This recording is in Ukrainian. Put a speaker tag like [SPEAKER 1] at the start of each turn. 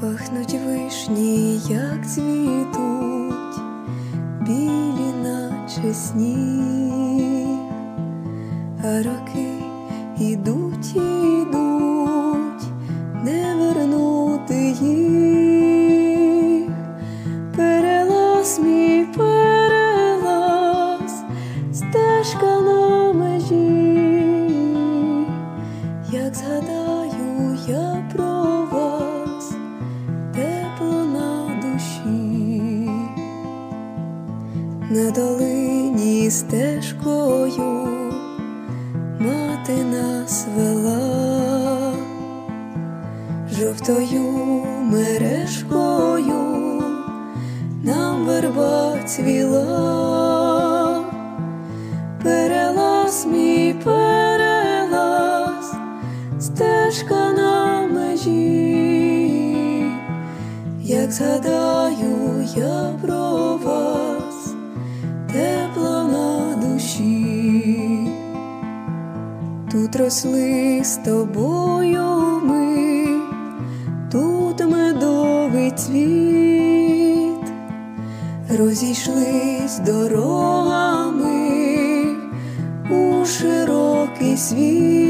[SPEAKER 1] Пахнуть вишні, як цвітуть, білі, наче сніг, а роки ідуть, ідуть, на долині стежкою мати нас вела, жовтою мережкою нам верба цвіла, перелаз мій стежка на межі, як згадаю я про Тут росли з тобою ми, тут медовий цвіт, розійшлись дорогами у широкий світ.